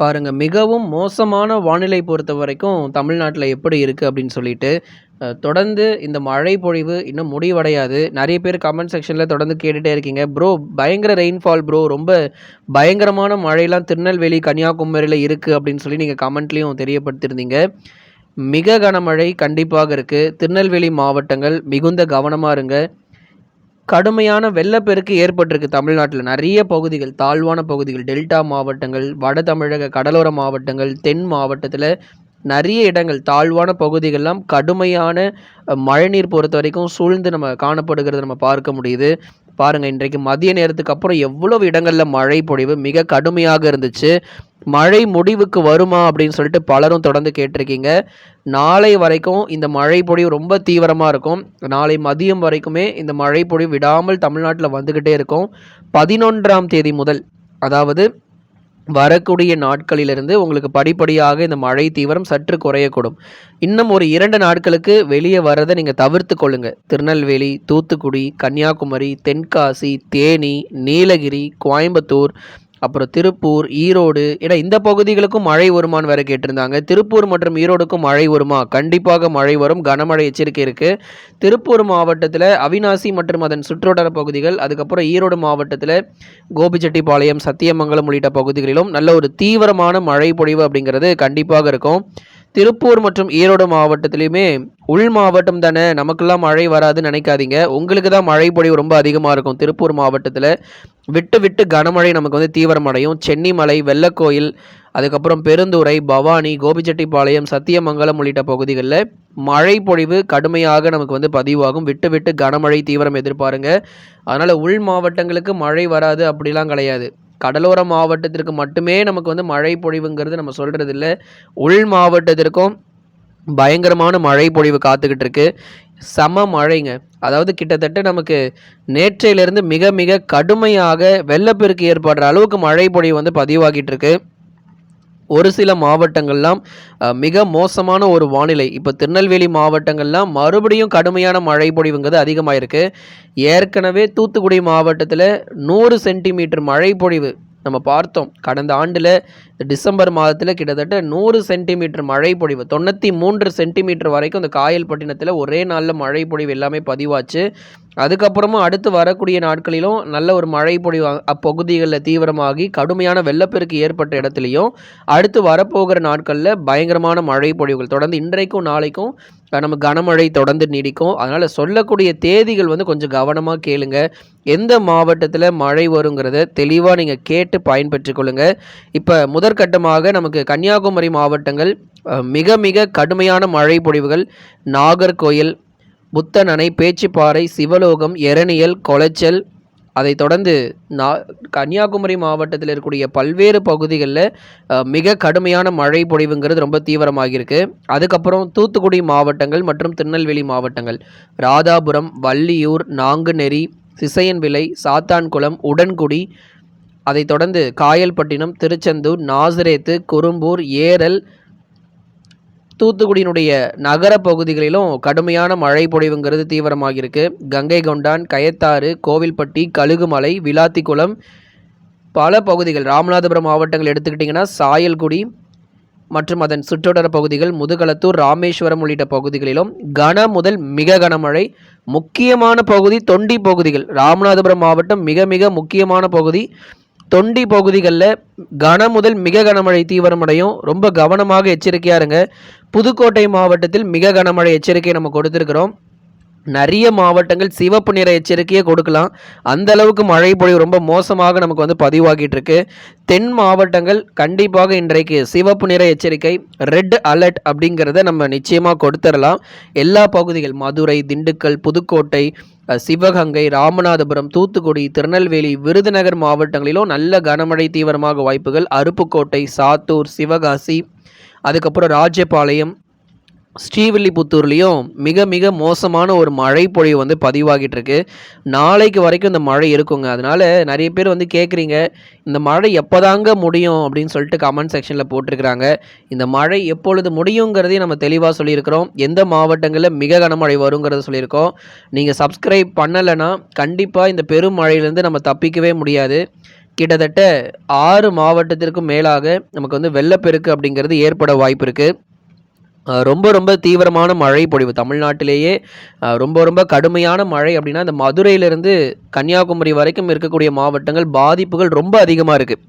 பாருங்கள் மிகவும் மோசமான வானிலை பொறுத்த வரைக்கும் தமிழ்நாட்டில் எப்படி இருக்குது அப்படின்னு சொல்லிட்டு, தொடர்ந்து இந்த மழை பொழிவு இன்னும் முடிவடையாது. நிறைய பேர் கமெண்ட் செக்ஷனில் தொடர்ந்து கேட்டுகிட்டே இருக்கீங்க. ப்ரோ பயங்கர ரெயின்ஃபால் ப்ரோ. ரொம்ப பயங்கரமான மழையெல்லாம் திருநெல்வேலி, கன்னியாகுமரியில் இருக்குது அப்படின்னு சொல்லி நீங்கள் கமெண்ட்லேயும் தெரியப்படுத்தியிருந்தீங்க. மிக கனமழை கண்டிப்பாக இருக்குது திருநெல்வேலி மாவட்டங்கள் மிகுந்த கவனமாக இருங்க. கடுமையான வெள்ளப்பெருக்கு ஏற்பட்டிருக்கு தமிழ்நாட்டில். நிறைய பகுதிகள், தாழ்வான பகுதிகள், டெல்டா மாவட்டங்கள், வட தமிழக கடலோர மாவட்டங்கள், தென் மாவட்டத்தில் நிறைய இடங்கள், தாழ்வான பகுதிகள்லாம் கடுமையான மழைநீர் பொறுத்த வரைக்கும் சூழ்ந்து நம்ம காணப்படுகிறத நம்ம பார்க்க முடியுது. பாருங்கள் இன்றைக்கு மதிய நேரத்துக்கு அப்புறம் எவ்வளவு இடங்களில் மழை பொழிவு மிக கடுமையாக இருந்துச்சு. மழை முடிவுக்கு வருமா அப்படின்னு சொல்லிட்டு பலரும் தொடர்ந்து கேட்டிருக்கீங்க. நாளை வரைக்கும் இந்த மழை பொழிவு ரொம்ப தீவிரமாக இருக்கும். நாளை மதியம் வரைக்குமே இந்த மழை பொழிவு விடாமல் தமிழ்நாட்டில் வந்துக்கிட்டே இருக்கும். 11ஆம் தேதி முதல் அதாவது வரக்கூடிய நாட்களிலிருந்து உங்களுக்கு படிப்படியாக இந்த மழை தீவிரம் சற்று குறையக்கூடும். இன்னும் ஒரு இரண்டு நாட்களுக்கு வெளியே வரதை நீங்கள் தவிர்த்து கொள்ளுங்க. திருநெல்வேலி, தூத்துக்குடி, கன்னியாகுமரி, தென்காசி, தேனி, நீலகிரி, கோயம்புத்தூர், அப்புறம் திருப்பூர், ஈரோடு ஏன்னா இந்த பகுதிகளுக்கும் மழை வருமான்னு வேற கேட்டிருந்தாங்க. திருப்பூர் மற்றும் ஈரோடுக்கும் மழை வருமா? கண்டிப்பாக மழை வரும். கனமழை எச்சரிக்கை இருக்கு. திருப்பூர் மாவட்டத்தில் அவிநாசி மற்றும் அதன் சுற்றுவட்டார பகுதிகள், அதுக்கப்புறம் ஈரோடு மாவட்டத்தில் கோபிச்செட்டிப்பாளையம், சத்தியமங்கலம் உள்ளிட்ட பகுதிகளிலும் நல்ல ஒரு தீவிரமான மழை பொழிவு அப்படிங்கிறது கண்டிப்பாக இருக்கும். திருப்பூர் மற்றும் ஈரோடு மாவட்டத்திலையுமே உள் மாவட்டம் தானே நமக்கெல்லாம் மழை வராதுன்னு நினைக்காதீங்க உங்களுக்கு தான் மழை பொழிவு ரொம்ப அதிகமாக இருக்கும். திருப்பூர் மாவட்டத்தில் விட்டு விட்டு கனமழை நமக்கு வந்து தீவிரமடையும். சென்னிமலை, வெள்ளக்கோயில், அதுக்கப்புறம் பெருந்துறை, பவானி, கோபிச்செட்டிப்பாளையம், சத்தியமங்கலம் உள்ளிட்ட பகுதிகளில் மழை பொழிவு கடுமையாக நமக்கு வந்து பதிவாகும். விட்டு விட்டு கனமழை தீவிரம் எதிர்பாருங்க. அதனால் உள் மாவட்டங்களுக்கு மழை வராது அப்படிலாம் கிடையாது. கடலோர மாவட்டத்திற்கு மட்டுமே நமக்கு வந்து மழை பொழிவுங்கிறது நம்ம சொல்கிறது இல்லை உள் மாவட்டத்திற்கும் பயங்கரமான மழை பொழிவு காத்துக்கிட்டு இருக்கு. சம மழைங்க. அதாவது கிட்டத்தட்ட நமக்கு நேற்றையிலிருந்து மிக மிக கடுமையாக வெள்ளப்பெருக்கு ஏற்படுற அளவுக்கு மழை பொழிவு வந்து பதிவாகிட்டு இருக்கு. ஒரு சில மாவட்டங்கள்லாம் மிக மோசமான ஒரு வானிலை. இப்போ திருநெல்வேலி மாவட்டங்கள்லாம் மறுபடியும் கடுமையான மழை பொழிவுங்கிறது அதிகமாயிருக்கு. ஏற்கனவே தூத்துக்குடி மாவட்டத்தில் நூறு சென்டிமீட்டர் மழை பொழிவு நம்ம பார்த்தோம். கடந்த ஆண்டில் டிசம்பர் மாதத்தில் கிட்டத்தட்ட நூறு சென்டிமீட்டர் மழை பொழிவு 93 சென்டிமீட்டர் வரைக்கும் இந்த காயல்பட்டினத்தில் ஒரே நாளில் மழை பொழிவு எல்லாமே பதிவாச்சு. அதுக்கப்புறமும் அடுத்து வரக்கூடிய நாட்களிலும் நல்ல ஒரு மழை பொழிவு அப்பகுதிகளில் தீவிரமாகி கடுமையான வெள்ளப்பெருக்கு ஏற்பட்ட இடத்துலையும் அடுத்து வரப்போகிற நாட்களில் பயங்கரமான மழை பொழிவுகள் தொடர்ந்து இன்றைக்கும், நாளைக்கும் நம்ம கனமழை தொடர்ந்து நீடிக்கும். அதனால் சொல்லக்கூடிய தேதிகள் வந்து கொஞ்சம் கவனமாக கேளுங்க. எந்த மாவட்டத்தில் மழை வருங்கிறத தெளிவாக நீங்கள் கேட்டு பயன்பெற்றுக்கொள்ளுங்க இப்போ முதல் முதற்கட்டமாக நமக்கு கன்னியாகுமரி மாவட்டங்கள் மிக மிக கடுமையான மழை பொழிவுகள் நாகர்கோயில், புத்தனணை அணை, பேச்சிப்பாறை, சிவலோகம், எரணியல், கொளச்சல் அதைத் தொடர்ந்து நா கன்னியாகுமரி மாவட்டத்தில் இருக்கக்கூடிய பல்வேறு பகுதிகளில் மிக கடுமையான மழை பொழிவுங்கிறது ரொம்ப தீவிரமாகியிருக்கு. அதுக்கப்புறம் தூத்துக்குடி மாவட்டங்கள் மற்றும் திருநெல்வேலி மாவட்டங்கள், ராதாபுரம், வள்ளியூர், நாங்குநெறி சிசையன்விலை சாத்தான்குளம், உடன்குடி, அதைத் தொடர்ந்து காயல்பட்டினம், திருச்செந்தூர், நாசரேத்து, குறும்பூர் ஏரல் தூத்துக்குடியினுடைய நகர பகுதிகளிலும் கடுமையான மழை பொழிவுங்கிறது தீவிரமாகியிருக்கு. கங்கைகொண்டான், கயத்தாறு, கோவில்பட்டி, கழுகுமலை, விளாத்திக்குளம் பல பகுதிகள் ராமநாதபுரம் மாவட்டங்கள் எடுத்துக்கிட்டிங்கன்னா சாயல்குடி மற்றும் அதன் சுற்றுவட்டார பகுதிகள், முதுகலத்தூர் ராமேஸ்வரம் உள்ளிட்ட பகுதிகளிலும் கன முதல் மிக கனமழை. முக்கியமான பகுதி தொண்டி பகுதிகள். ராமநாதபுரம் மாவட்டம் மிக மிக முக்கியமான பகுதி. தொண்டி பகுதிகளில் கன முதல் மிக கனமழை தீவிரமடையும். ரொம்ப கவனமாக எச்சரிக்கையாக இருங்க. புதுக்கோட்டை மாவட்டத்தில் மிக கனமழை எச்சரிக்கை நம்ம கொடுத்துருக்குறோம் நிறைய மாவட்டங்கள் சிவப்பு நிற எச்சரிக்கையே கொடுக்கலாம். அந்த அளவுக்கு மழை பொழிவு ரொம்ப மோசமாக நமக்கு வந்து பதிவாகிட்டு இருக்கு. தென் மாவட்டங்கள் கண்டிப்பாக இன்றைக்கு சிவப்பு நிற எச்சரிக்கை, ரெட் அலர்ட் அப்படிங்கிறத நம்ம நிச்சயமாக கொடுத்துடலாம் எல்லா பகுதிகள் மதுரை, திண்டுக்கல், புதுக்கோட்டை, சிவகங்கை, ராமநாதபுரம், தூத்துக்குடி, திருநெல்வேலி, விருதுநகர் மாவட்டங்களிலும் நல்ல கனமழை தீவிரமாக வாய்ப்புகள். அருப்புக்கோட்டை, சாத்தூர், சிவகாசி, அதுக்கப்புறம் ராஜபாளையம், ஸ்ரீவில்லிபுத்தூர்லேயும் மிக மிக மோசமான ஒரு மழை பொழிவு வந்து பதிவாகிட்டு இருக்கு. நாளைக்கு வரைக்கும் இந்த மழை இருக்குங்க. அதனால நிறைய பேர் வந்து கேட்குறீங்க, இந்த மழை எப்போதாங்க முடியும் அப்படின்னு சொல்லிட்டு கமெண்ட் செக்ஷனில் போட்டிருக்கிறாங்க. இந்த மழை எப்பொழுது முடியுங்கிறதையும் நம்ம தெளிவாக சொல்லியிருக்கிறோம். எந்த மாவட்டங்களில் மிக கனமழை வருங்கிறத சொல்லியிருக்கோம். நீங்கள் சப்ஸ்கிரைப் பண்ணலைன்னா கண்டிப்பாக இந்த பெரும் மழையிலேருந்து நம்ம தப்பிக்கவே முடியாது. கிட்டத்தட்ட ஆறு மாவட்டத்திற்கும் மேலாக நமக்கு வந்து வெள்ளப்பெருக்கு அப்படிங்கிறது ஏற்பட வாய்ப்பு இருக்குது ரொம்ப ரொம்ப தீவிரமான மழை பொழிவு. தமிழ்நாட்டிலேயே ரொம்ப ரொம்ப கடுமையான மழை அப்படின்னா இந்த மதுரையிலிருந்து கன்னியாகுமரி வரைக்கும் இருக்கக்கூடிய மாவட்டங்கள் பாதிப்புகள் ரொம்ப அதிகமாக இருக்குது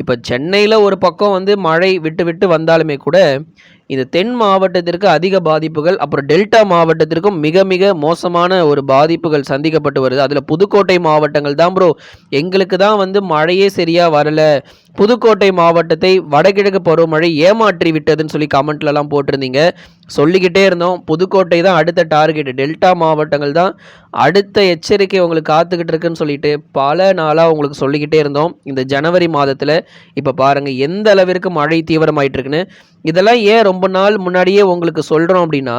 இப்போ சென்னையில் ஒரு பக்கம் வந்து மழை விட்டு விட்டு வந்தாலுமே கூட இந்த தென் மாவட்டத்திற்கு அதிக பாதிப்புகள் அப்புறம் டெல்டா மாவட்டத்திற்கும் மிக மிக மோசமான ஒரு பாதிப்புகள் சந்திக்கப்பட்டு வருது. அதில் புதுக்கோட்டை மாவட்டங்கள் தான் ப்ரோ எங்களுக்கு தான் வந்து மழையே சரியாக வரலை. புதுக்கோட்டை மாவட்டத்தை வடகிழக்கு பருவமழை ஏமாற்றி விட்டதுன்னு சொல்லி கமெண்ட்லலாம் போட்டிருந்தீங்க. சொல்லிக்கிட்டே இருந்தோம். புதுக்கோட்டை தான் அடுத்த டார்கெட் டெல்டா மாவட்டங்கள் தான் அடுத்த எச்சரிக்கை உங்களுக்கு காத்துக்கிட்டு இருக்குன்னு சொல்லிட்டு பல நாளாக உங்களுக்கு சொல்லிக்கிட்டே இருந்தோம். இந்த ஜனவரி மாதத்தில் இப்போ பாருங்கள் எந்த அளவிற்கு மழை தீவிரமாயிட்டு இருக்குன்னு இதெல்லாம் ஏன் ரொம்ப நாள் முன்னாடியே உங்களுக்கு சொல்கிறோம் அப்படின்னா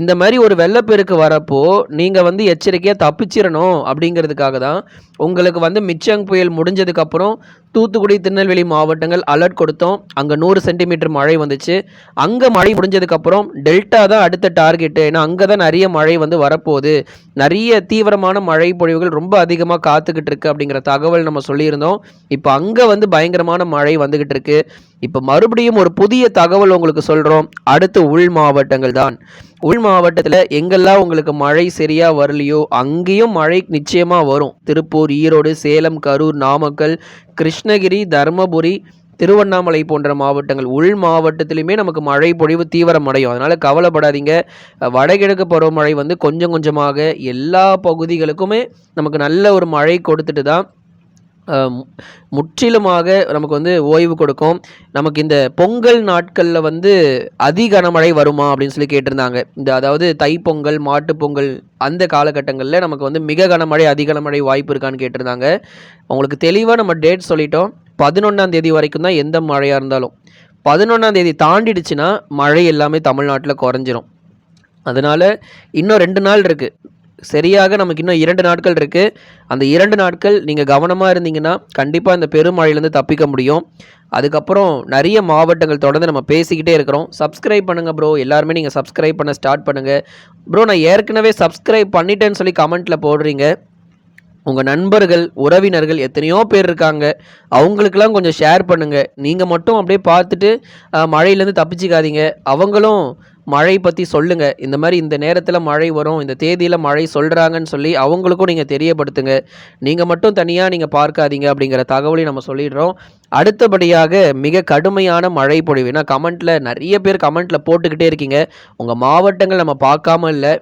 இந்த மாதிரி ஒரு வெள்ளப்பெருக்கு வரப்போ நீங்கள் வந்து எச்சரிக்கையாக தப்பிச்சிடணும் அப்படிங்கிறதுக்காக தான் உங்களுக்கு வந்து மிச்சங் புயல் முடிஞ்சதுக்கப்புறம் தூத்துக்குடி திருநெல்வேலி மாவட்டங்கள் அலர்ட் கொடுத்தோம். அங்கே நூறு சென்டிமீட்டர் மழை வந்துச்சு. அங்கே மழை முடிஞ்சதுக்கப்புறம் டெல்டா தான் அடுத்த டார்கெட்டு. ஏன்னா அங்கே தான் நிறைய மழை வந்து வரப்போகுது. நிறைய தீவிரமான மழை பொழிவுகள் ரொம்ப அதிகமாக காத்துக்கிட்டு இருக்கு அப்படிங்கிற தகவல் நம்ம சொல்லியிருந்தோம். இப்போ அங்கே வந்து பயங்கரமான மழை வந்துக்கிட்டு இருக்கு. இப்போ மறுபடியும் ஒரு புதிய தகவல் உங்களுக்கு சொல்கிறோம் அடுத்து உள் மாவட்டங்கள் தான். உள் மாவட்டத்தில் எங்கெல்லாம் உங்களுக்கு மழை சரியாக வரலையோ அங்கேயும் மழை நிச்சயமாக வரும். திருப்பூர் ஈரோடு சேலம் கரூர் நாமக்கல் கிருஷ்ணகிரி தருமபுரி திருவண்ணாமலை போன்ற மாவட்டங்கள் உள் மாவட்டத்திலுமே நமக்கு மழை பொழிவு தீவிரம் அடையும். அதனால் கவலைப்படாதீங்க. வடகிழக்கு பருவமழை வந்து கொஞ்சம் கொஞ்சமாக எல்லா பகுதிகளுக்குமே நமக்கு நல்ல ஒரு மழை கொடுத்துட்டு தான் முற்றிலுமாக நமக்கு வந்து ஓய்வு கொடுக்கும். நமக்கு இந்த பொங்கல் நாட்களில் வந்து அதி கனமழை வருமா அப்படின்னு சொல்லி கேட்டிருந்தாங்க. இந்த அதாவது தைப்பொங்கல் மாட்டுப் பொங்கல் அந்த காலகட்டங்களில் நமக்கு வந்து மிக கனமழை அதிக கனமழை வாய்ப்பு இருக்கான்னு கேட்டிருந்தாங்க. உங்களுக்கு தெளிவாக நம்ம டேட் சொல்லிட்டோம். பதினொன்றாம் தேதி வரைக்கும் தான் எந்த மழையாக இருந்தாலும். பதினொன்றாம் தேதி தாண்டிடுச்சுன்னா மழை எல்லாமே தமிழ்நாட்டில் குறைஞ்சிரும். அதனால் இன்னும் ரெண்டு நாள் இருக்குது சரியாக நமக்கு இன்னும் இரண்டு நாட்கள் இருக்குது அந்த இரண்டு நாட்கள் நீங்கள் கவனமாக இருந்தீங்கன்னா கண்டிப்பாக இந்த பெருமழையிலேருந்து தப்பிக்க முடியும். அதுக்கப்புறம் நிறைய மாவட்டங்கள் தொடர்ந்து நம்ம பேசிக்கிட்டே இருக்கிறோம். சப்ஸ்கிரைப் பண்ணுங்கள் ப்ரோ எல்லாருமே நீங்கள் சப்ஸ்கிரைப் பண்ண ஸ்டார்ட் பண்ணுங்கள் ப்ரோ நான் ஏற்கனவே சப்ஸ்கிரைப் பண்ணிட்டேன்னு சொல்லி கமெண்ட்டில் போடுறீங்க. உங்கள் நண்பர்கள் உறவினர்கள் எத்தனையோ பேர் இருக்காங்க. அவங்களுக்கெல்லாம் கொஞ்சம் ஷேர் பண்ணுங்கள் நீங்கள் மட்டும் அப்படியே பார்த்துட்டு மழையிலேருந்து தப்பிச்சிக்காதீங்க. அவங்களும் மழை பற்றி சொல்லுங்கள் இந்த மாதிரி இந்த நேரத்தில் மழை வரும். இந்த தேதியில் மழை சொல்கிறாங்கன்னு சொல்லி அவங்களுக்கும் நீங்கள் தெரியப்படுத்துங்க. நீங்கள் மட்டும் தனியாக நீங்கள் பார்க்காதீங்க அப்படிங்கிற தகவலையும் நம்ம சொல்லிடுறோம். அடுத்தபடியாக மிக கடுமையான மழை பொழிவு. ஏன்னா கமெண்ட்டில் நிறைய பேர் கமெண்ட்டில் போட்டுக்கிட்டே இருக்கீங்க. உங்கள் மாவட்டங்கள் நம்ம பார்க்காம இல்லை.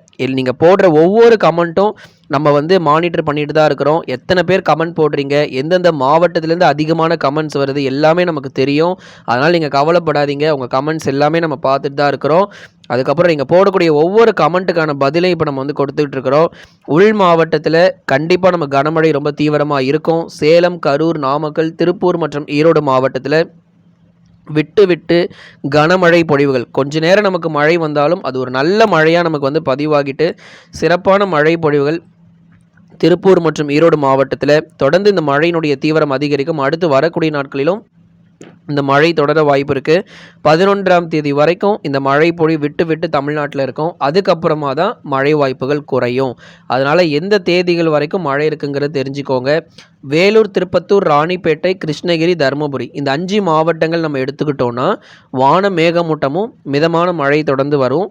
நீங்கள் போடுற ஒவ்வொரு கமெண்ட்டும் நம்ம வந்து மானிட்டர் பண்ணிட்டு தான் இருக்கிறோம். எத்தனை பேர் கமெண்ட் போடுறீங்க? எந்தெந்த மாவட்டத்திலேருந்து அதிகமான கமெண்ட்ஸ் வருது? எல்லாமே நமக்கு தெரியும். அதனால் நீங்கள் கவலைப்படாதீங்க. உங்கள் கமெண்ட்ஸ் எல்லாமே நம்ம பார்த்துட்டு தான் இருக்கிறோம். அதுக்கப்புறம் நீங்கள் போடக்கூடிய ஒவ்வொரு கமெண்ட்டுக்கான பதிலையும் இப்போ நம்ம வந்து கொடுத்துக்கிட்டு இருக்கிறோம். உள் மாவட்டத்தில் கண்டிப்பாக நம்ம கனமழை ரொம்ப தீவிரமாக இருக்கும். சேலம் கரூர் நாமக்கல் திருப்பூர் மற்றும் ஈரோடு மாவட்டத்தில் விட்டு விட்டு கனமழை பொழிவுகள். கொஞ்ச நேரம் நமக்கு மழை வந்தாலும் அது ஒரு நல்ல மழையாக நமக்கு வந்து பதிவாகிட்டு சிறப்பான மழை பொழிவுகள் திருப்பூர் மற்றும் ஈரோடு மாவட்டத்தில் தொடர்ந்து இந்த மழையினுடைய தீவிரம் அதிகரிக்கும். அடுத்து வரக்கூடிய நாட்களிலும் இந்த மழை தொடர வாய்ப்பு இருக்குது பதினொன்றாம் தேதி வரைக்கும் இந்த மழை பொழி விட்டு விட்டு தமிழ்நாட்டில் இருக்கும். அதுக்கப்புறமா தான் மழை வாய்ப்புகள் குறையும். அதனால் எந்த தேதிகள் வரைக்கும் மழை இருக்குங்கிறது தெரிஞ்சுக்கோங்க. வேலூர் திருப்பத்தூர் ராணிப்பேட்டை கிருஷ்ணகிரி தருமபுரி இந்த அஞ்சு மாவட்டங்கள் நம்ம எடுத்துக்கிட்டோன்னா வான மேகமூட்டமும் மிதமான மழை தொடர்ந்து வரும்.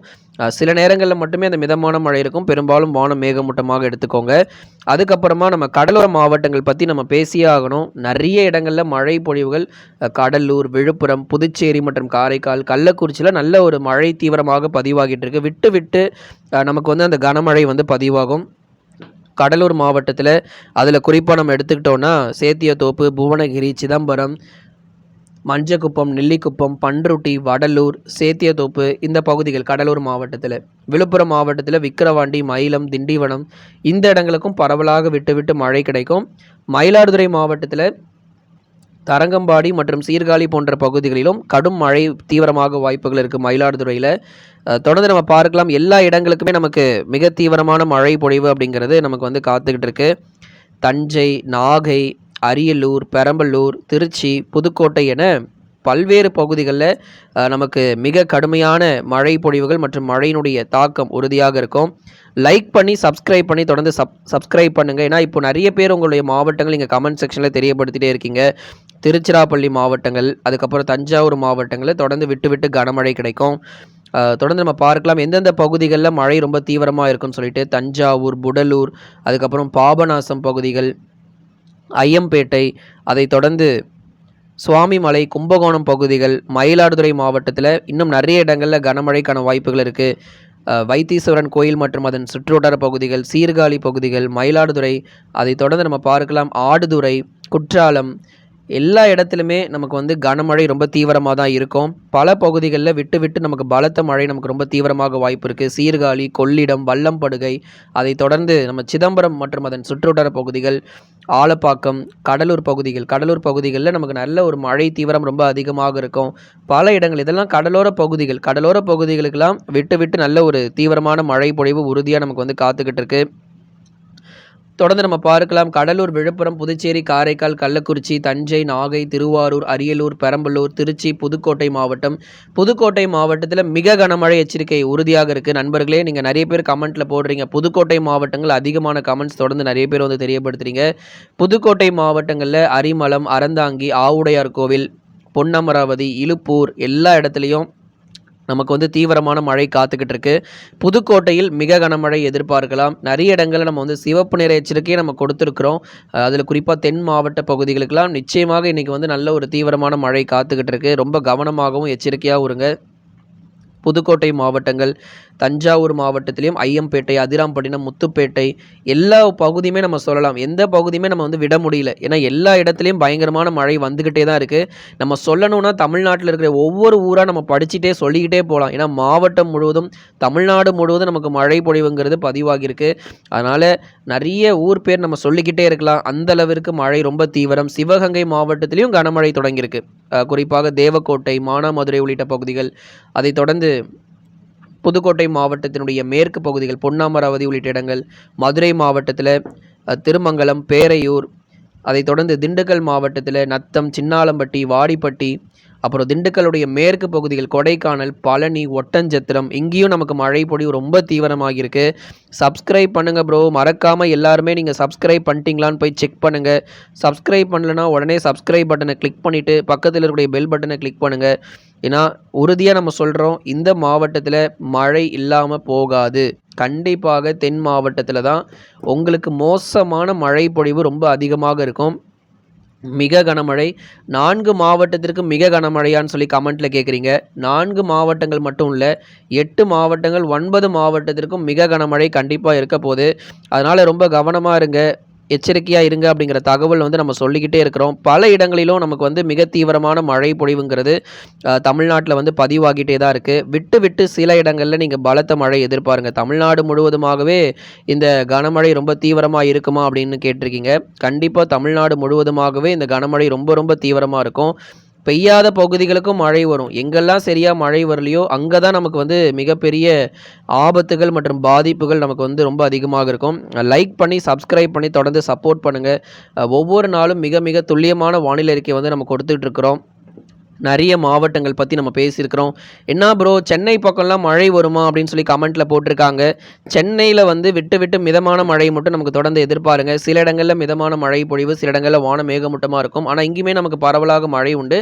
சில நேரங்களில் மட்டுமே அந்த மிதமான மழை இருக்கும். பெரும்பாலும் வானம் மேகமூட்டமாக எடுத்துக்கோங்க. அதுக்கப்புறமா நம்ம கடலோர மாவட்டங்கள் பற்றி நம்ம பேசியே ஆகணும். நிறைய இடங்களில் மழை பொழிவுகள் கடலூர் விழுப்புரம் புதுச்சேரி மற்றும் காரைக்கால் கள்ளக்குறிச்சியில் நல்ல ஒரு மழை தீவிரமாக பதிவாகிட்டு இருக்கு. விட்டு விட்டு நமக்கு வந்து அந்த கனமழை வந்து பதிவாகும். கடலூர் மாவட்டத்தில் அதில் குறிப்பாக நம்ம எடுத்துக்கிட்டோன்னா சேத்தியத்தோப்பு புவனகிரி சிதம்பரம் மஞ்சக்குப்பம் நெல்லிக்குப்பம் பண்ருட்டி வடலூர் சேத்தியத்தோப்பு இந்த பகுதிகள் கடலூர் மாவட்டத்தில். விழுப்புரம் மாவட்டத்தில் விக்கிரவாண்டி மயிலம் திண்டிவனம் இந்த இடங்களுக்கும் பரவலாக விட்டு விட்டு மழை கிடைக்கும். மயிலாடுதுறை மாவட்டத்தில் தரங்கம்பாடி மற்றும் சீர்காழி போன்ற பகுதிகளிலும் கடும் மழை தீவிரமாக வாய்ப்புகள் இருக்குது மயிலாடுதுறையில். தொடர்ந்து நம்ம பார்க்கலாம். எல்லா இடங்களுக்குமே நமக்கு மிக தீவிரமான மழை பொழிவு அப்படிங்கிறது நமக்கு வந்து காத்துக்கிட்டு இருக்குது தஞ்சை நாகை அரியலூர் பெரம்பலூர் திருச்சி புதுக்கோட்டை என பல்வேறு பகுதிகளில் நமக்கு மிக கடுமையான மழை பொழிவுகள் மற்றும் மழையினுடைய தாக்கம் உறுதியாக இருக்கும். லைக் பண்ணி சப்ஸ்கிரைப் பண்ணி தொடர்ந்து சப் சப்ஸ்கிரைப் பண்ணுங்கள் ஏன்னா இப்போ நிறைய பேர் உங்களுடைய மாவட்டங்கள் இங்கே கமெண்ட் செக்ஷனில் தெரியப்படுத்திட்டே இருக்கீங்க. திருச்சிராப்பள்ளி மாவட்டங்கள் அதுக்கப்புறம் தஞ்சாவூர் மாவட்டங்களில் தொடர்ந்து விட்டு விட்டு கனமழை கிடைக்கும். தொடர்ந்து நம்ம பார்க்கலாம் எந்தெந்த பகுதிகளில் மழை ரொம்ப தீவிரமாக இருக்குன்னு சொல்லிட்டு தஞ்சாவூர் புடலூர் அதுக்கப்புறம் பாபநாசம் பகுதிகள் ஐயம்பேட்டை அதைத் தொடர்ந்து சுவாமிமலை கும்பகோணம் பகுதிகள் மயிலாடுதுறை மாவட்டத்தில் இன்னும் நிறைய இடங்களில் கனமழைக்கான வாய்ப்புகள் இருக்குது வைத்தீஸ்வரன் கோயில் மற்றும் அதன் சுற்றுவட்டார பகுதிகள் சீர்காழி பகுதிகள் மயிலாடுதுறை அதைத் தொடர்ந்து நம்ம பார்க்கலாம். ஆடுதுறை குற்றாலம் எல்லா இடத்துலையுமே நமக்கு வந்து கனமழை ரொம்ப தீவிரமாக தான் இருக்கும். பல பகுதிகளில் விட்டு விட்டு நமக்கு பலத்த மழை நமக்கு ரொம்ப தீவிரமாக வாய்ப்பு இருக்குது சீர்காழி கொள்ளிடம் வல்லம்படுகை அதைத் தொடர்ந்து நம்ம சிதம்பரம் மற்றும் அதன் சுற்றுவட்டார பகுதிகள் ஆலப்பாக்கம் கடலூர் பகுதிகள். கடலூர் பகுதிகளில் நமக்கு நல்ல ஒரு மழை தீவிரம் ரொம்ப அதிகமாக இருக்கும். பல இடங்கள் இதெல்லாம் கடலோர பகுதிகள். கடலோர பகுதிகளுக்கெல்லாம் விட்டு விட்டு நல்ல ஒரு தீவிரமான மழை பொழிவு உறுதியாக நமக்கு வந்து காத்துக்கிட்டு இருக்குது தொடர்ந்து நம்ம பார்க்கலாம். கடலூர் விழுப்புரம் புதுச்சேரி காரைக்கால் கள்ளக்குறிச்சி தஞ்சை நாகை திருவாரூர் அரியலூர் பெரம்பலூர் திருச்சி புதுக்கோட்டை மாவட்டம். புதுக்கோட்டை மாவட்டத்தில் மிக கனமழை எச்சரிக்கை உறுதியாக இருக்குது நண்பர்களே நீங்கள் நிறைய பேர் கமெண்ட்டில் போடுறீங்க. புதுக்கோட்டை மாவட்டங்கள் அதிகமான கமெண்ட்ஸ் தொடர்ந்து நிறைய பேர் வந்து தெரியப்படுத்துறீங்க. புதுக்கோட்டை மாவட்டங்களில் அரிமலம் அறந்தாங்கி ஆவுடையார் கோவில் பொன்னமராவதி இழுப்பூர் எல்லா இடத்துலையும் நமக்கு வந்து தீவிரமான மழை காத்துக்கிட்டு இருக்கு புதுக்கோட்டையில் மிக கனமழை எதிர்பார்க்கலாம். நிறைய இடங்களில் நம்ம வந்து சிவப்பு நிற எச்சரிக்கையை நம்ம கொடுத்துருக்குறோம். அதில் குறிப்பாக தென் மாவட்ட பகுதிகளுக்கெல்லாம் நிச்சயமாக இன்றைக்கி வந்து நல்ல ஒரு தீவிரமான மழை காத்துக்கிட்டு இருக்கு ரொம்ப கவனமாகவும் எச்சரிக்கையாகவும் இருங்க. புதுக்கோட்டை மாவட்டங்கள் தஞ்சாவூர் மாவட்டத்திலையும் ஐயம்பேட்டை அதிராம்பட்டினம் முத்துப்பேட்டை எல்லா பகுதியுமே நம்ம சொல்லலாம். எந்த பகுதியுமே நம்ம வந்து விட முடியல. ஏன்னா எல்லா இடத்துலையும் பயங்கரமான மழை வந்துக்கிட்டே தான் இருக்குது நம்ம சொல்லணும்னா தமிழ்நாட்டில் இருக்கிற ஒவ்வொரு ஊராக நம்ம படிச்சுட்டே சொல்லிக்கிட்டே போகலாம். ஏன்னா மாவட்டம் முழுவதும் தமிழ்நாடு முழுவதும் நமக்கு மழை பொழிவுங்கிறது பதிவாகியிருக்கு. அதனால் நிறைய ஊர் பேர் நம்ம சொல்லிக்கிட்டே இருக்கலாம். அந்த அளவிற்கு மழை ரொம்ப தீவிரம். சிவகங்கை மாவட்டத்திலையும் கனமழை தொடங்கியிருக்கு. குறிப்பாக தேவக்கோட்டை மானாமதுரை உள்ளிட்ட பகுதிகள். அதைத் தொடர்ந்து புதுக்கோட்டை மாவட்டத்தினுடைய மேற்கு பகுதிகள் பொன்னாமராவதி உள்ளிட்ட இடங்கள் மதுரை மாவட்டத்தில் திருமங்கலம் பேரையூர் அதைத் தொடர்ந்து திண்டுக்கல் மாவட்டத்தில் நத்தம் சின்னாலம்பட்டி வாடிப்பட்டி அப்புறம் திண்டுக்கலுடைய மேற்கு பகுதிகள் கொடைக்கானல் பழனி ஒட்டஞ்சத்திரம் இங்கேயும் நமக்கு மழை பொழிவு ரொம்ப தீவிரமாகிருக்கு சப்ஸ்கிரைப் பண்ணுங்கள் ப்ரோ மறக்காமல் எல்லாருமே நீங்கள் சப்ஸ்கிரைப் பண்ணிட்டீங்களான்னு போய் செக் பண்ணுங்கள் சப்ஸ்கிரைப் பண்ணலனா உடனே சப்ஸ்கிரைப் பட்டனை கிளிக் பண்ணிவிட்டு பக்கத்தில் இருக்கக்கூடிய பெல் பட்டனை கிளிக் பண்ணுங்கள் ஏன்னா உறுதியாக நம்ம சொல்கிறோம் இந்த மாவட்டத்தில் மழை இல்லாமல் போகாது. கண்டிப்பாக தென் மாவட்டத்தில் தான் உங்களுக்கு மோசமான மழை பொழிவு ரொம்ப அதிகமாக இருக்கும். மிக கனமழை. நான்கு மாவட்டத்திற்கு மிக கனமழையான்னு சொல்லி கமெண்ட்டில் கேட்குறீங்க நான்கு மாவட்டங்கள் மட்டும் இல்லை எட்டு மாவட்டங்கள் ஒன்பது மாவட்டத்திற்கும் மிக கனமழை கண்டிப்பாக இருக்க போகுது. அதனால் ரொம்ப கவனமாக இருங்க. எச்சரிக்கையாக இருங்க அப்படிங்கிற தகவல் வந்து நம்ம சொல்லிக்கிட்டே இருக்கிறோம். பல இடங்களிலும் நமக்கு வந்து மிக தீவிரமான மழை பொழிவுங்கிறது தமிழ்நாட்டில் வந்து பதிவாகிட்டே தான் இருக்குது விட்டு விட்டு சில இடங்களில் நீங்கள் பலத்த மழை எதிர்பாருங்க. தமிழ்நாடு முழுவதுமாகவே இந்த கனமழை ரொம்ப தீவிரமாக இருக்குமா அப்படின்னு கேட்டிருக்கீங்க. கண்டிப்பாக தமிழ்நாடு முழுவதுமாகவே இந்த கனமழை ரொம்ப ரொம்ப தீவிரமாக இருக்கும். பெய்யாத பகுதிகளுக்கும் மழை வரும். எங்கெல்லாம் சரியாக மழை வரலையோ அங்கே தான் நமக்கு வந்து மிகப்பெரிய ஆபத்துகள் மற்றும் பாதிப்புகள் நமக்கு வந்து ரொம்ப அதிகமாக இருக்கும். லைக் பண்ணி சப்ஸ்கிரைப் பண்ணி தொடர்ந்து சப்போர்ட் பண்ணுங்கள் ஒவ்வொரு நாளும் மிக மிக துல்லியமான வானிலை அறிக்கை வந்து நம்ம கொடுத்துட்ருக்குறோம் நிறைய மாவட்டங்கள் பற்றி நம்ம பேசியிருக்கிறோம். என்ன ப்ரோ சென்னை பக்கம்லாம் மழை வருமா? அப்படின்னு சொல்லி கமெண்ட்டில் போட்டிருக்காங்க. சென்னையில் வந்து விட்டு விட்டு மிதமான மழை மட்டும் நமக்கு தொடர்ந்து எதிர்பாருங்க. சில இடங்களில் மிதமான மழை பொழிவு சில இடங்களில் வானம் மேகமூட்டமாக இருக்கும். ஆனால் இங்கேயுமே நமக்கு பரவலாக மழை உண்டு.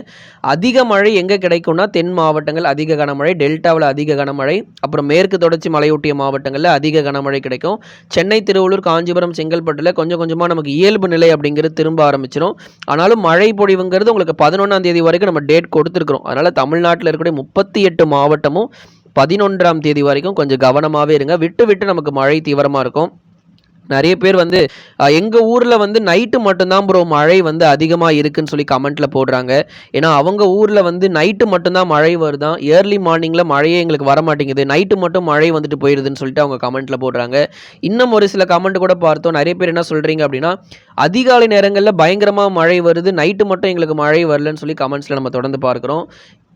அதிக மழை எங்கே கிடைக்கும்னா தென் மாவட்டங்கள் அதிக கனமழை டெல்டாவில் அதிக கனமழை அப்புறம் மேற்கு தொடர்ச்சி மலையொட்டிய மாவட்டங்களில் அதிக கனமழை கிடைக்கும். சென்னை திருவள்ளூர் காஞ்சிபுரம் செங்கல்பட்டில் கொஞ்சம் கொஞ்சமாக நமக்கு இயல்பு நிலை அப்படிங்கிறது திரும்ப ஆரம்பிச்சிடும் ஆனாலும் மழை பொழிவுங்கிறது உங்களுக்கு பதினொன்றாம் தேதி வரைக்கும் நம்ம டேட் கொடுத்துருக்குறோம். அதனால் தமிழ்நாட்டில் இருக்கக்கூடிய முப்பத்தி எட்டு மாவட்டமும் பதினொன்றாம் தேதி வரைக்கும் கொஞ்சம் கவனமாகவே இருங்க. விட்டு விட்டு நமக்கு மழை தீவிரமாக இருக்கும். நிறைய பேர் வந்து எங்கள் ஊரில் வந்து நைட்டு மட்டும்தான் ப்ரோ மழை வந்து அதிகமாக இருக்குன்னு சொல்லி கமெண்ட்டில் போடுறாங்க. ஏன்னா அவங்க ஊரில் வந்து நைட்டு மட்டும்தான் மழை வருதான் ஏர்லி மார்னிங்கில் மழையே எங்களுக்கு வர மாட்டேங்குது நைட்டு மட்டும் மழை வந்துட்டு போயிடுதுன்னு சொல்லிட்டு அவங்க கமெண்ட்டில் போடுறாங்க. இன்னும் ஒரு சில கமெண்ட் கூட பார்த்தோம். நிறைய பேர் என்ன சொல்கிறீங்க அப்படின்னா அதிகாலை நேரங்களில் பயங்கரமாக மழை வருது. நைட்டு மட்டும் எங்களுக்கு மழை வரலன்னு சொல்லி கமெண்ட்ஸில் நம்ம தொடர்ந்து பார்க்குறோம்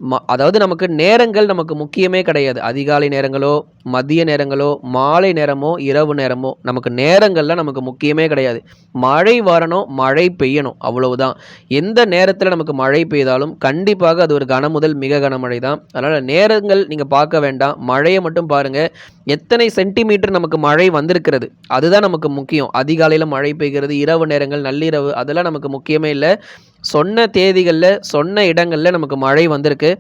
ம அதாவது நமக்கு நேரங்கள் நமக்கு முக்கியமே கிடையாது. அதிகாலை நேரங்களோ, மதிய நேரங்களோ, மாலை நேரமோ, இரவு நேரமோ நமக்கு நேரங்கள்லாம் நமக்கு முக்கியமே கிடையாது. மழை வரணும், மழை பெய்யணும் அவ்வளவுதான். எந்த நேரத்தில் நமக்கு மழை பெய்தாலும் கண்டிப்பாக அது ஒரு கனமுதல் மிக கனமழை தான். அதனால் நேரங்கள் நீங்கள் பார்க்க வேண்டாம். மழையை மட்டும் பாருங்கள் எத்தனை சென்டிமீட்டர் நமக்கு மழை வந்திருக்கிறது. அதுதான் நமக்கு முக்கியம். அதிகாலையில் மழை பெய்கிறது, இரவு நேரங்கள், நள்ளிரவு அதெல்லாம் நமக்கு முக்கியமே இல்லை சொன்ன தேதிகளில் சொன்ன இடங்களில் நமக்கு மழை வந்திருக்கு.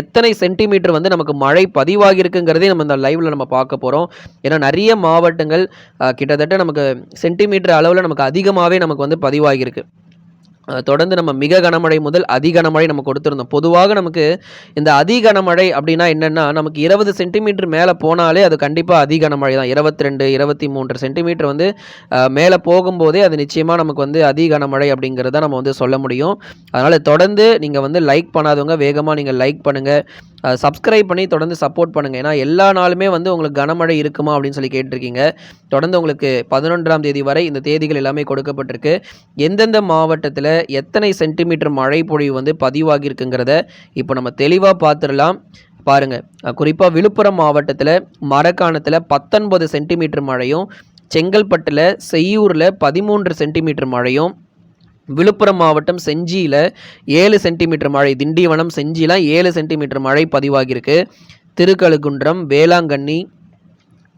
எத்தனை சென்டிமீட்டர் வந்து நமக்கு மழை பதிவாகியிருக்குங்கிறதே நம்ம இந்த லைவில் நம்ம பார்க்க போகிறோம் ஏன்னா நிறைய மாவட்டங்கள் கிட்டத்தட்ட நமக்கு சென்டிமீட்டர் அளவில் நமக்கு அதிகமாகவே நமக்கு வந்து பதிவாகியிருக்கு. தொடர்ந்து நம்ம மிக கனமழை முதல் அதி கனமழை நம்ம கொடுத்துருந்தோம் பொதுவாக நமக்கு இந்த அதி கனமழை அப்படின்னா என்னென்னா நமக்கு 20 சென்டிமீட்டர் மேலே போனாலே அது கண்டிப்பாக அதி கனமழை தான். 22, 23 சென்டிமீட்டர் வந்து மேலே போகும்போதே அது நிச்சயமாக நமக்கு வந்து அதி கனமழை அப்டிங்கிறத நம்ம வந்து சொல்ல முடியும். அதனால் தொடர்ந்து நீங்கள் வந்து லைக் பண்ணாதவங்க வேகமாக நீங்கள் லைக் பண்ணுங்கள் சப்ஸ்கிரைப் பண்ணி தொடர்ந்து சப்போர்ட் பண்ணுங்கள் ஏன்னா எல்லா நாளுமே வந்து உங்களுக்கு கனமழை இருக்குமா அப்படின்னு சொல்லி கேட்டிருக்கீங்க. தொடர்ந்து உங்களுக்கு 11ஆம் தேதி வரை இந்த தேதிகள் எல்லாமே கொடுக்கப்பட்டிருக்கு. எந்தெந்த மாவட்டத்தில் எத்தனை சென்டிமீட்டர் மழை பொழிவு வந்து பதிவாகியிருக்குங்கிறத இப்போ நம்ம தெளிவாக பார்த்துடலாம் பாருங்கள் குறிப்பாக விழுப்புரம் மாவட்டத்தில் மரக்காணத்தில் பத்தொன்பது சென்டிமீட்டர் மழையும், செங்கல்பட்டில் செய்யூரில் பதிமூன்று சென்டிமீட்டர் மழையும், விழுப்புரம் மாவட்டம் செஞ்சியில் ஏழு சென்டிமீட்டர் மழை. திண்டிவனம், செஞ்சிலாம் ஏழு சென்டிமீட்டர் மழை பதிவாகியிருக்கு. திருக்கழுகுன்றம், வேளாங்கண்ணி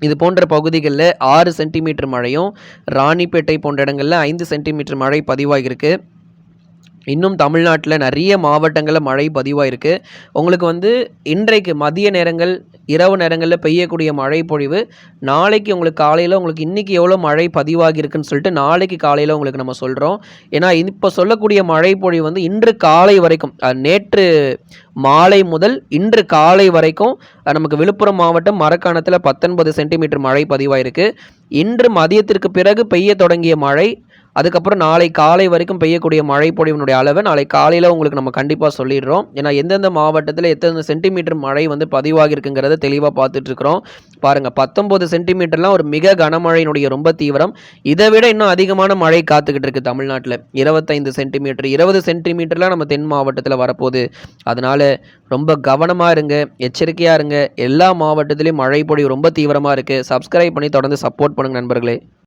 இது போன்ற பகுதிகளில் ஆறு சென்டிமீட்டர் மழையும், ராணிப்பேட்டை போன்ற இடங்களில் ஐந்து சென்டிமீட்டர் மழை பதிவாகியிருக்கு. இன்னும் தமிழ்நாட்டில் நிறைய மாவட்டங்களில் மழை பதிவாயிருக்கு. உங்களுக்கு வந்து இன்றைக்கு மதிய நேரங்கள், இரவு நேரங்களில் பெய்யக்கூடிய மழை பொழிவு, நாளைக்கு உங்களுக்கு காலையில் உங்களுக்கு இன்னைக்கு எவ்வளோ மழை பதிவாகியிருக்குன்னு சொல்லிட்டு நாளைக்கு காலையில் உங்களுக்கு நம்ம சொல்கிறோம் ஏன்னா இப்போ சொல்லக்கூடிய மழை பொழிவு வந்து இன்று காலை வரைக்கும் நேற்று மாலை முதல் இன்று காலை வரைக்கும் நமக்கு விழுப்புரம் மாவட்டம் மரக்காணத்தில் பத்தொன்பது சென்டிமீட்டர் மழை பதிவாயிருக்கு. இன்று மதியத்திற்கு பிறகு பெய்ய தொடங்கிய மழை, அதுக்கப்புறம் நாளை காலை வரைக்கும் பெய்யக்கூடிய மழை பொழிவினுடைய அளவை நாளை காலையில் உங்களுக்கு நம்ம கண்டிப்பாக சொல்லிடுறோம். ஏன்னா எந்தெந்த மாவட்டத்தில் எத்தனை சென்டிமீட்டர் மழை வந்து பதிவாகிருக்குங்கிறத தெளிவாக பார்த்துட்ருக்குறோம் பாருங்கள் 19 சென்டிமீட்டர்லாம் ஒரு மிக கனமழையினுடைய ரொம்ப தீவிரம். இதை விட இன்னும் அதிகமான மழை காத்துக்கிட்டு இருக்கு தமிழ்நாட்டில் இருபத்தைந்து சென்டிமீட்டர், 20 சென்டிமீட்டர்லாம் நம்ம தென் மாவட்டத்தில் வரப்போகுது அதனால் ரொம்ப கவனமாக இருங்க, எச்சரிக்கையாக இருங்க. எல்லா மாவட்டத்திலையும் மழை பொழிவு ரொம்ப தீவிரமாக இருக்குது சப்ஸ்கிரைப் பண்ணி தொடர்ந்து சப்போர்ட் பண்ணுங்கள் நண்பர்களே.